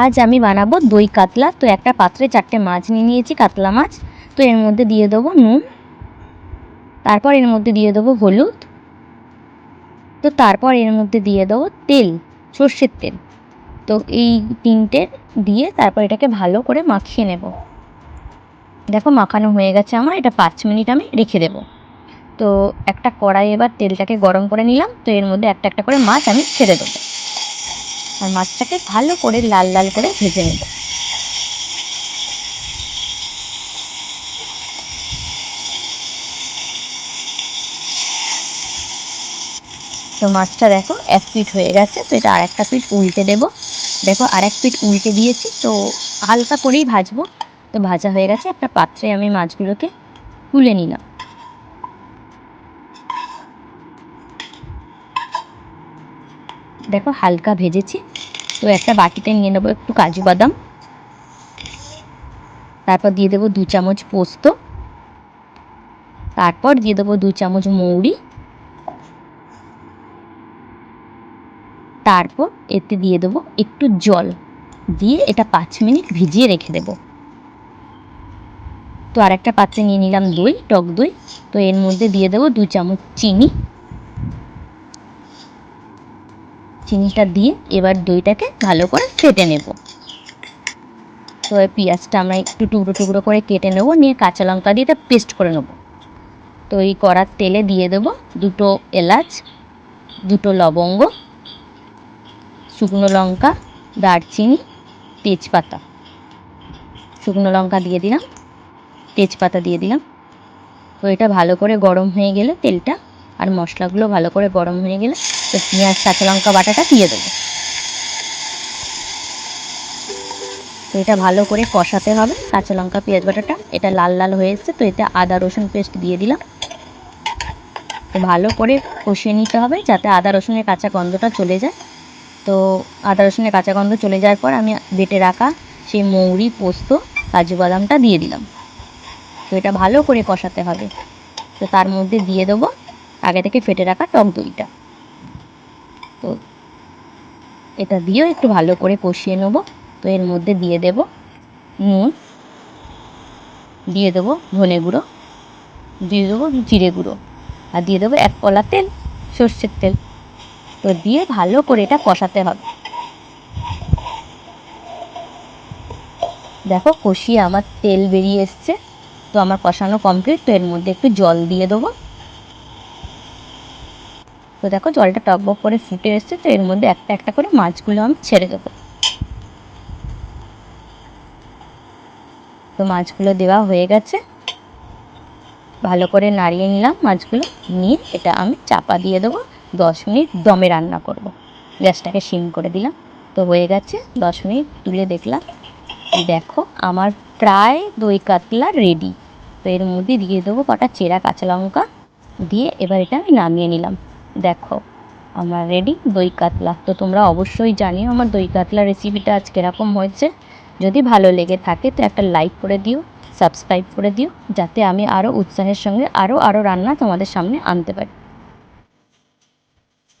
আজ আমি বানাবো দই কাতলা। তো একটা পাত্রে চারটে মাছ নিয়ে নিয়েছি, কাতলা মাছ। তো এর মধ্যে দিয়ে দেবো নুন। তারপর এর মধ্যে দিয়ে দেবো হলুদ। তো তারপর এর মধ্যে দিয়ে দেবো তেল, সর্ষের তেল। তো এই তিনটে দিয়ে তারপর এটাকে ভালো করে মাখিয়ে নেব। দেখো মাখানো হয়ে গেছে আমার, এটা পাঁচ মিনিট আমি রেখে দেবো। তো একটা কড়াই এবার তেলটাকে গরম করে নিলাম। তো এর মধ্যে একটা একটা করে মাছ আমি ছেড়ে দেবো। আর মাছটাকে ভালো করে লাল লাল করে ভেজে নেব তো মাছটা দেখো, এক পিঠ হয়ে গেছে, তো এটা আর একটা পিঠ উল্টে দেবো। দেখো আর এক পিঠ উল্টে দিয়েছি, তো হালকা করেই ভাজবো। তো ভাজা হয়ে গেছে, একটা পাত্রে আমি মাছগুলোকে তুলে নিলাম। দেখো হালকা ভেজেছি। তো একটা বাটিতে নিয়ে নেব একটু কাজু বাদাম। তারপর দিয়ে দেবো দু চামচ পোস্ত। তারপর দিয়ে দেবো দু চামচ মৌরি। তারপর এতে দিয়ে দেবো একটু জল। দিয়ে এটা পাঁচ মিনিট ভিজিয়ে রেখে দেবো। তো আরেকটা পাত্রে নিয়ে নিলাম দই, টক দই। তো এর মধ্যে দিয়ে দেবো দু চামচ চিনি। চিনিটা দিয়ে এবার দইটাকে ভালো করে ফেটে নেব। তো পেঁয়াজটা আমরা একটু টুকরো টুকরো করে কেটে নেব, নিয়ে কাঁচা লঙ্কা দিয়ে এটা পেস্ট করে নেব। তো এই কড়ার তেলে দিয়ে দেবো দুটো এলাচ, দুটো লবঙ্গ, শুকনো লঙ্কা, দারচিনি, তেজপাতা। শুকনো লঙ্কা দিয়ে দিলাম, তেজপাতা দিয়ে দিলাম। তো এটা ভালো করে গরম হয়ে গেলে তেলটা আর মশলাগুলো ভালো করে গরম হয়ে গেলে তো পেঁয়াজ, কাঁচা লঙ্কা বাটাটা দিয়ে দেবো। তো এটা ভালো করে কষাতে হবে। কাঁচা লঙ্কা, পেঁয়াজ বাটাটা, এটা লাল লাল হয়ে এসছে, তো এতে আদা, রসুন পেস্ট দিয়ে দিলাম। তো ভালো করে কষিয়ে নিতে হবে যাতে আদা, রসুনের কাঁচা গন্ধটা চলে যায়। তো আদা, রসুনের কাঁচা গন্ধ চলে যাওয়ার পর আমি বেটে রাখা সেই মৌরি, পোস্ত, কাজু বাদামটা দিয়ে দিলাম। তো এটা ভালো করে কষাতে হবে। তো তার মধ্যে দিয়ে দেবো আগে থেকে ফেটে রাখা টক দইটা। তো এটা দিয়েও একটু ভালো করে কষিয়ে নেব। তো এর মধ্যে দিয়ে দেব নুন, দিয়ে দেবো ধনে গুঁড়ো, দিয়ে দেবো জিরে গুঁড়ো, আর দিয়ে দেবো এক কলা তেল, সর্ষের তেল। তো দিয়ে ভালো করে এটা কষাতে হবে। দেখো কষিয়ে আমার তেল বেরিয়ে এসছে। তো আমার কষানো কমপ্লিট তো এর মধ্যে একটু জল দিয়ে দেবো। তো দেখো জলটা টক টকবক করে ফুটে এসছে, তো এর মধ্যে একটা একটা করে মাছগুলো আমি ছেড়ে দেবো। তো মাছগুলো দেওয়া হয়ে গেছে। ভালো করে নাড়িয়ে নিলাম মাছগুলো, নিয়ে এটা আমি চাপা দিয়ে দেবো, দশ মিনিট দমে রান্না করব। গ্যাসটাকে সিম করে দিলাম, তো হয়ে গেছে, দশ মিনিট তুলে দেখলাম, দেখো আমার প্রায় দই কাতলা রেডি তো এর মধ্যে দিয়ে দেবো কটা চেরা কাঁচা লঙ্কা, দিয়ে এবার এটা আমি নামিয়ে নিলাম। দেখো, আমার রেডি দই কাতলা। তো তোমরা অবশ্যই জানিও আমার দই কাতলা রেসিপিটা আজ কীরকম হয়েছে। যদি ভালো লেগে থাকে, তো একটা লাইক করে দিও সাবস্ক্রাইব করে দিও, যাতে আমি আরও উৎসাহের সঙ্গে আরও আরও রান্না তোমাদের সামনে আনতে পারি।